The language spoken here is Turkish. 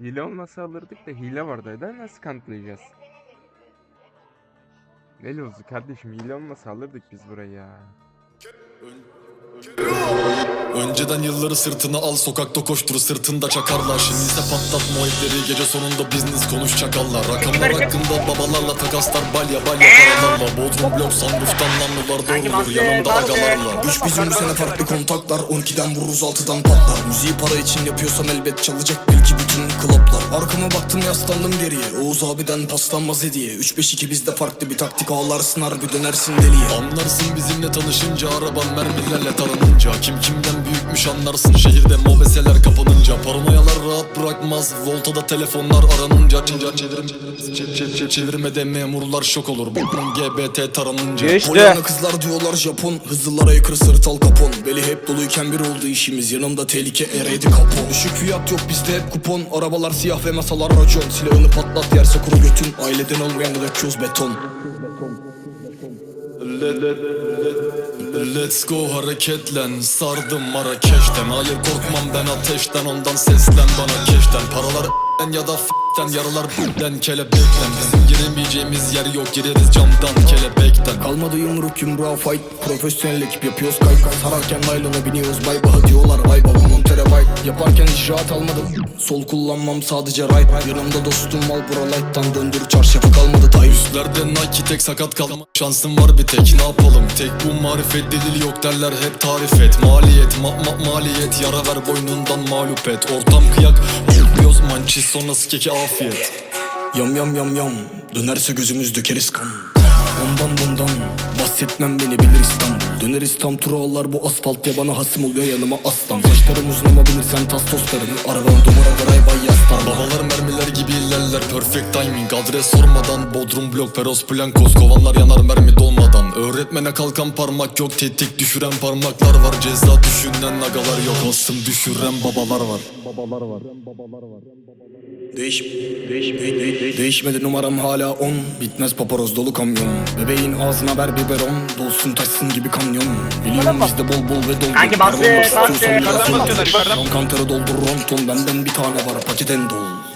Hile olmasa alırdık da hile vardı. Neden nasıl kanıtlayacağız? Ne lozu kardeşim hile olmasa alırdık biz burayı ya. Önceden yılları sırtına al sokakta koştur sırtında çakarlar. Şimdi ise patlatma o ipleri gece sonunda business konuş çakallar Rakamlar hakkında babalarla takaslar balya balya paralarla Bodrum blok sunrooftan namlular doğrulur yanımda agalarla. Üç bizim bu sene farklı kontaklar 12'den vururuz 6'dan patlar. Müziği para için yapıyorsam elbet çalacak belki bütün kloplar Arkama baktım yaslandım geriye. Oğuz abiden paslanmaz hediye. 3-5-2 bizde farklı bir taktik ağlarsın harbi dönersin deliye. Anlarsın bizimle tanışınca araban mermilerle taranınca Kim kimden büyükmüş anlarsın. Şehirde mobeseler kapanınca Paranoyalar rahat bırakmaz. Voltada telefonlar aranınca Çevir, çevirim, çevir, çevir, çevir, çevirmede memurlar şok olur. Bakın GBT taranınca. Geçti. Polyana kızlar diyorlar Japon. Hızlılara yakır sırtal kapon Beli hep doluyken bir oldu işimiz. Yanımda tehlike ereydi kapon. Düşük fiyat yok bizde hep kupon. Arabalar siyah ve masalar racon. Silahını patlat yerse kuru götün. Aileden olmayan döküyoruz beton Let's go hareketlen. Sardım Marrakeş'ten. Hayır korkmam ben ateşten. Ondan seslen bana keşten. Paralar ya da f***ten. Yaralar b***den kelebekten. Bizim giremeyeceğimiz yer yok. Gireriz camdan kelebekten. Kalmadı yumruk yumruğa fight. Profesyonel ekip yapıyoruz. Kay kay Sararken naylona biniyoruz. Bay baha diyorlar. Vay baba terabyte Yaparken icraat almadım. Sol kullanmam sadece right. Yanımda dostum mal bura light'tan. Döndür çarşafı kalmadı tay Üstlerde Nike tek sakat kalma şansım var bir tek. Ne yapalım? Tek bu marifet delil yok derler hep tarif et. Maliyet ma ma maliyet yara ver boynundan mağlup et. Ortam kıyak Yapıyoruz mançiz sonrası keki afiyet. Yam yam yam yam Dönerse gözümüz dökeriz kan. Ondan bundan Bahsetmem beni bilir İstanbul Döneriz tam turalar bu asfalt ya bana hasım oluyor yanıma aslan. Saçlarım uzun ama bilirsen tastoslarını Arabanın duvara garay bay yastan Babalar mermiler gibi ilerler perfect timing. Adres sormadan Bodrum blok Peros Blancos Kovanlar yanar mermi dolmadan. Öğretmene kalkan parmak yok Tetik düşüren parmaklar var. Ceza düşünen agalar yok Asım düşüren babalar var Değiş, değiş, değiş, değiş, değişmedi numaram hala 10 Bitmez paparoz dolu kamyon. Bebeğin ağzına ver biberon. Dolsun taşsın gibi kamyon. Biliyorum bizde bol bol ve dolu Kanki bastı, bastı, yukarıdan Kantara doldur ronton Benden bir tane var. Paketen dolu